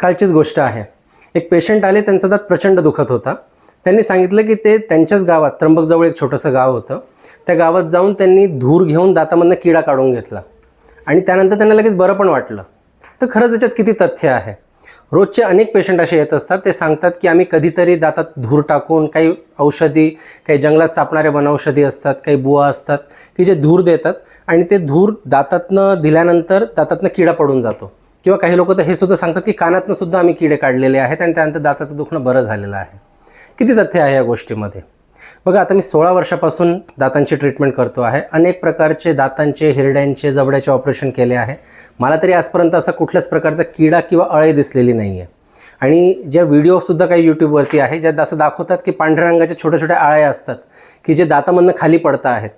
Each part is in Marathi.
कालचीच गोष्ट आहे. एक पेशंट आले त्यांचा दात प्रचंड दुखत होता. त्यांनी सांगितलं की ते त्यांच्याच गावात त्र्यंबकजवळ एक छोटंसं गाव होतं. त्या गावात जाऊन त्यांनी धूर घेऊन दातामधनं किडा काढून घेतला. आणि त्यानंतर त्यांना लगेच बरं पण वाटलं. तर खरंच याच्यात किती तथ्य आहे? रोजचे अनेक पेशंट असे येत असतात ते सांगतात की आम्ही कधीतरी दातात धूर टाकून काही औषधी काही जंगलात सापणारे वनौषधी असतात काही बुवा असतात की जे धूर देतात. आणि ते धूर दातातनं दिल्यानंतर दातातनं किडा पडून जातो. किंवा काही लोक तर हे सुद्धा सांगतात की कानातनं सुद्धा आम्ही किडे काढलेले आहेत आणि त्यानंतर दाताचं दुखणं बरं झालेलं आहे. किती तथ्य आहे या गोष्टीमध्ये? बघा आता मी सोळा वर्षापासून दातांची ट्रीटमेंट करतो आहे. अनेक प्रकारचे दातांचे हिरड्यांचे जबड्याचे ऑपरेशन केले आहे. मला तरी आजपर्यंत असा कुठल्याच प्रकारचा किडा किंवा अळे दिसलेली नाही आहे आणि ज्या व्हिडिओसुद्धा काही यूट्यूबवरती आहे ज्यात असं दाखवतात की पांढऱ्या रंगाच्या छोट्या छोट्या आळ्या असतात की जे दातामधनं खाली पडता आहेत.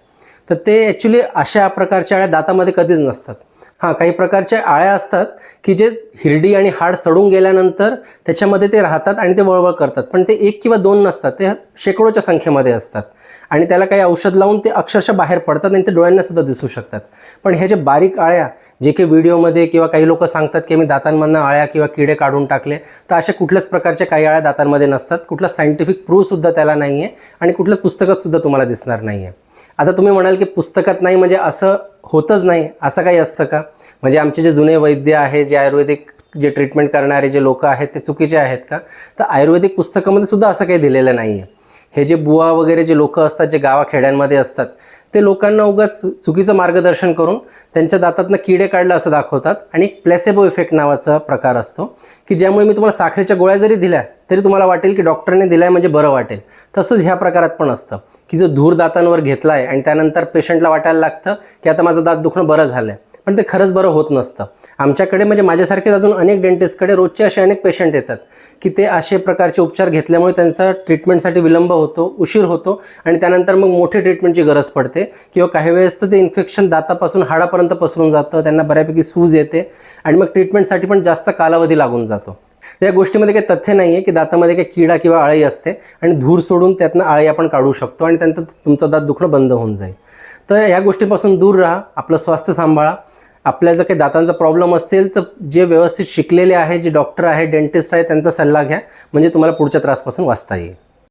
तर ते ॲक्च्युली अशा प्रकारच्या आळ्या दातामध्ये कधीच नसतात. हां काही प्रकारच्या आळ्या असतात की जे हिरडी आणि हाड सडून गेल्यानंतर त्याच्यामध्ये ते राहतात आणि ते वळवळ करतात. पण ते एक किंवा दोन नसतात ते शेकडोच्या संख्येमध्ये असतात. आणि त्याला काही औषध लावून ते अक्षरशः बाहेर पडतात आणि ते डोळ्यांना सुद्धा दिसू शकतात. पण ह्या जे बारीक आळ्या जे काही व्हिडिओमध्ये किंवा काही लोक सांगतात की मी दातांमधनं आळ्या किंवा किडे काढून टाकले तर अशा कुठल्याच प्रकारच्या काही आळ्या दातांमध्ये नसतात. कुठला सायंटिफिक प्रूफसुद्धा त्याला नाही आहे आणि कुठल्या पुस्तकातसुद्धा तुम्हाला दिसणार नाही आहे आता तुम्ही म्हणाल की पुस्तकात नाही म्हणजे असं होतच नाही असं काही असतं का? म्हणजे आमचे जे जुने वैद्य आहे जे आयुर्वेदिक जे ट्रीटमेंट करणारे जे लोक आहेत ते चुकीचे आहेत का? तर आयुर्वेदिक पुस्तकामध्ये सुद्धा असं काही दिलेलं नाही आहे हे जे बुवा वगैरे जे लोक असतात जे गावाखेड्यांमध्ये असतात ते लोकांना उगाच चुकीचं मार्गदर्शन करून त्यांच्या दातातनं किडे काढलं असं दाखवतात. आणि एक प्लेसेबो इफेक्ट नावाचा प्रकार असतो की ज्यामुळे मी तुम्हाला साखरेच्या गोळ्या जरी दिल्या तरी तुम्हाला वाटेल की डॉक्टरने दिलाय म्हणजे बरं वाटेल. तसंच ह्या प्रकारात पण असतं की जो धूर दातांवर घेतला आहे आणि त्यानंतर पेशंटला वाटायला लागतं की आता माझं दात दुखणं बरं झालं आहे पण ते खरंच बरं होत नसतं. आमच्याकडे म्हणजे माझ्यासारखेच अजून अनेक डेंटिस्टकडे रोजचे असे अनेक पेशंट येतात की ते असे प्रकारचे उपचार घेतल्यामुळे त्यांचा ट्रीटमेंटसाठी विलंब होतो उशीर होतो आणि त्यानंतर मग मोठी ट्रीटमेंटची गरज पडते. किंवा काही वेळेस तर ते इन्फेक्शन दातापासून हाडापर्यंत पसरून जातं त्यांना बऱ्यापैकी सूज येते आणि मग ट्रीटमेंटसाठी पण जास्त कालावधी लागून जातो. या गोष्टीमध्ये काही तथ्य नाही आहे की दातामध्ये काही किडा किंवा आळी असते आणि धूर सोडून त्यातनं आळी आपण काढू शकतो आणि त्यानंतर तुमचं दात दुखणं बंद होऊन जाईल. तर या गोष्टीपासून दूर राहा आपलं स्वास्थ्य सांभाळा. आपल्या जर काही दातांचा प्रॉब्लेम असेल तर जे व्यवस्थित शिकलेले आहे जे डॉक्टर आहे डेंटिस्ट आहे त्यांचा सल्ला घ्या. म्हणजे तुम्हाला पुढच्या त्रासपासून वाचता येईल.